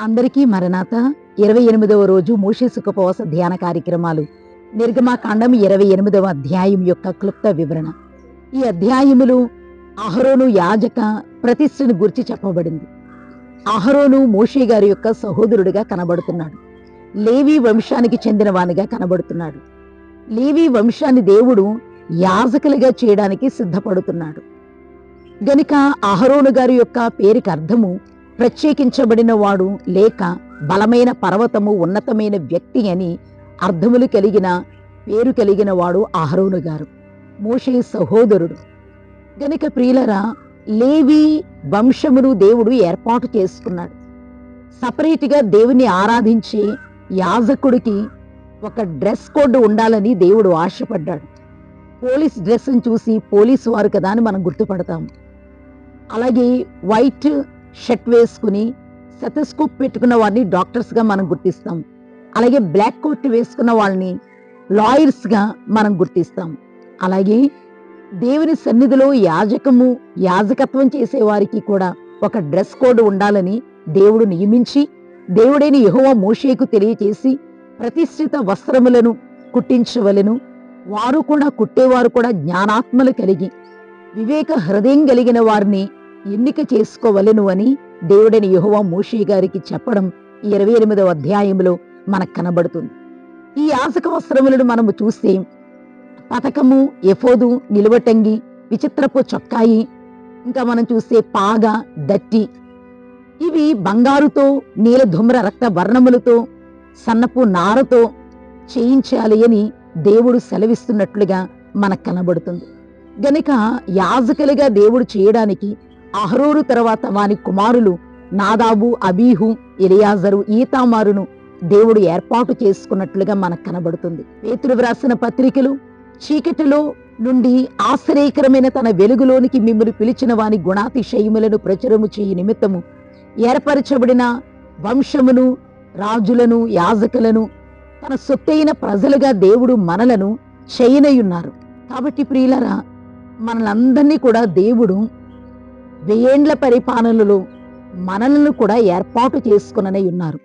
అందరికీ మరణాత. ఇరవై ఎనిమిదవ రోజు మోషే సుఖపవస ధ్యాన కార్యక్రమాలు. నిర్గమాకాండం ఇరవై ఎనిమిదవ అధ్యాయం యొక్క క్లుప్త వివరణ. ఈ అధ్యాయములు అహరోను యాజక ప్రతిష్టను గురించి చెప్పబడింది. అహరోను మోషే గారి యొక్క సహోదరుడిగా కనబడుతున్నాడు. లేవి వంశానికి చెందిన వానిగా కనబడుతున్నాడు. లేవి వంశాన్ని దేవుడు యాజకులుగా చేయడానికి సిద్ధపడుతున్నాడు. గనుక అహరోను గారి యొక్క పేరుకి అర్థము ప్రత్యేకించబడిన వాడు లేక బలమైన పర్వతము ఉన్నతమైన వ్యక్తి అని అర్థములు కలిగిన పేరు కలిగిన వాడు అహరోను గారు. మోషే సహోదరుడు. గనుక ప్రియులరా లేవి వంశమును దేవుడు ఏర్పాటు చేసుకున్నాడు. సపరేట్గా దేవుని ఆరాధించే యాజకుడికి ఒక డ్రెస్ కోడ్ ఉండాలని దేవుడు ఆశపడ్డాడు. పోలీస్ డ్రెస్ని చూసి పోలీసు వారు కదా అని మనం గుర్తుపడతాం. అలాగే వైట్ షర్ట్ వేసుకుని సెతస్కోప్ పెట్టుకున్న వారిని డాక్టర్స్గా మనం గుర్తిస్తాం. అలాగే బ్లాక్ కోట్ వేసుకున్న వాళ్ళని లాయర్స్గా మనం గుర్తిస్తాం. అలాగే దేవుని సన్నిధిలో యాజకము యాజకత్వం చేసే వారికి కూడా ఒక డ్రెస్ కోడ్ ఉండాలని దేవుడు నియమించి దేవుడైన యహోవ మోషేకు తెలియచేసి ప్రతిష్ఠిత వస్త్రములను కుట్టించవలెను. వారు కూడా కుట్టేవారు కూడా జ్ఞానాత్మలు కలిగి వివేక హృదయం కలిగిన వారిని ఎన్నిక చేసుకోవలెను అని దేవుడని యెహోవా మోషే గారికి చెప్పడం ఇరవై ఎనిమిదవ అధ్యాయంలో మనకు కనబడుతుంది. ఈ ఆసక వస్త్రములను మనము చూస్తే పతకము ఎఫోదు నిలువటంగి విచిత్రపు చొక్కాయి ఇంకా మనం చూస్తే పాగ దట్టి ఇవి బంగారుతో నీలధుమ్ర రక్త వర్ణములతో సన్నపు నారతో చేయించాలి అని దేవుడు సెలవిస్తున్నట్లుగా మనకు కనబడుతుంది. గనుక యాజకులుగా దేవుడు చేయడానికి అహరోరు తర్వాత వాని కుమారులు నాదాబు అబీహు ఇలియాజరు ఈతామారును దేవుడు ఏర్పాటు చేసుకున్నట్లుగా మనకు కనబడుతుంది. పేతురు వ్రాసిన పత్రికలు చీకటిలో నుండి ఆశ్చర్యకరమైన తన వెలుగులోనికి మిమ్మల్ని పిలిచిన వాని గుణాతిశయములను ప్రచురము చేయి నిమిత్తము ఏర్పరచబడిన వంశమును రాజులను యాజకులను తన సొత్తైన ప్రజలుగా దేవుడు మనలను చేయనయున్నారు. కాబట్టి ప్రియులరా మనలందరినీ కూడా దేవుడు వెయ్యేండ్ల పరిపాలనలో మనలను కూడా ఏర్పాటు చేసుకుననే ఉన్నారు.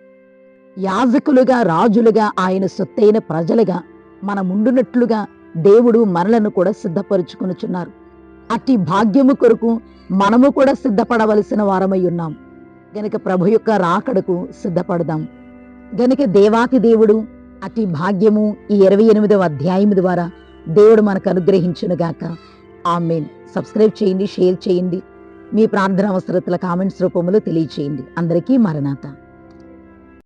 యాజకులుగా రాజులుగా ఆయన సొత్తైన ప్రజలుగా మనముండునట్లుగా దేవుడు మనలను కూడా సిద్ధపరుచుకొనుచున్నారు. అట్టి భాగ్యము కొరకు మనము కూడా సిద్ధపడవలసిన వారమై ఉన్నాం. గనక ప్రభు యొక్క రాకడకు సిద్ధపడదాం. గనక దేవాతి దేవుడు అతి భాగ్యము ఈ ఇరవై ఎనిమిదవ అధ్యాయం ద్వారా దేవుడు మనకు అనుగ్రహించునుగాక. ఆమెన్. సబ్స్క్రైబ్ చేయండి షేర్ చేయండి. మీ ప్రార్థన అవసరతల కామెంట్స్ రూపంలో తెలియచేయండి. అందరికీ మరణాత.